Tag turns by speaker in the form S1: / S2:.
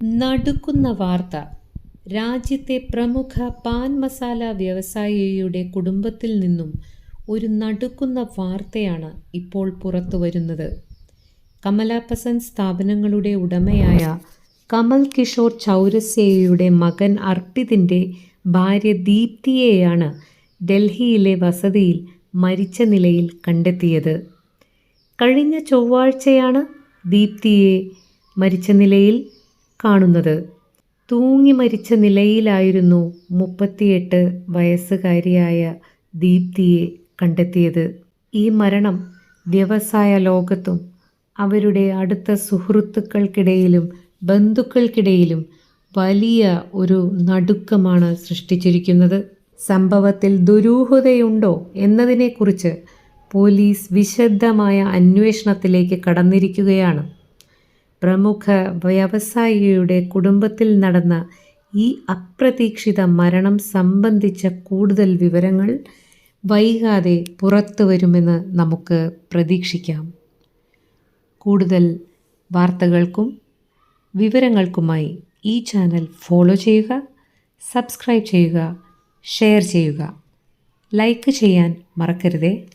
S1: നടുക്കുന്ന വാർത്ത. രാജ്യത്തെ പ്രമുഖ പാൻ മസാല വ്യവസായിയുടെ കുടുംബത്തിൽ നിന്നും ഒരു നടുക്കുന്ന വാർത്തയാണ് ഇപ്പോൾ പുറത്തു വരുന്നത്. കമലാപ്പസൻ സ്ഥാപനങ്ങളുടെ ഉടമയായ കമൽ കിഷോർ ചൗരസ്യയുടെ മകൻ അർപ്പിതിന്റെ ഭാര്യ ദീപ്തിയെയാണ് ഡൽഹിയിലെ വസതിയിൽ മരിച്ച നിലയിൽ കണ്ടെത്തിയത്. കഴിഞ്ഞ ചൊവ്വാഴ്ചയാണ് ദീപ്തിയെ മരിച്ച നിലയിൽ കാണുന്നത്. തൂങ്ങി മരിച്ച നിലയിലായിരുന്നു മുപ്പത്തിയെട്ട് വയസ്സുകാരിയായ ദീപ്തിയെ കണ്ടെത്തിയത്. ഈ മരണം വ്യവസായ ലോകത്തും അവരുടെ അടുത്ത സുഹൃത്തുക്കൾക്കിടയിലും ബന്ധുക്കൾക്കിടയിലും വലിയ ഒരു നടുക്കമാണ് സൃഷ്ടിച്ചിരിക്കുന്നത്. സംഭവത്തിൽ ദുരൂഹതയുണ്ടോ എന്നതിനെക്കുറിച്ച് പോലീസ് വിശദമായ അന്വേഷണത്തിലേക്ക് കടന്നിരിക്കുകയാണ്. പ്രമുഖ വ്യവസായിയുടെ കുടുംബത്തിൽ നടന്ന ഈ അപ്രതീക്ഷിത മരണം സംബന്ധിച്ച കൂടുതൽ വിവരങ്ങൾ വൈകാതെ പുറത്തു വരുമെന്ന് നമുക്ക് പ്രതീക്ഷിക്കാം. കൂടുതൽ വാർത്തകൾക്കും വിവരങ്ങൾക്കുമായി ഈ ചാനൽ ഫോളോ ചെയ്യുക സബ്സ്ക്രൈബ് ചെയ്യുക ഷെയർ ചെയ്യുക. ലൈക്ക് ചെയ്യാൻ മറക്കരുതേ.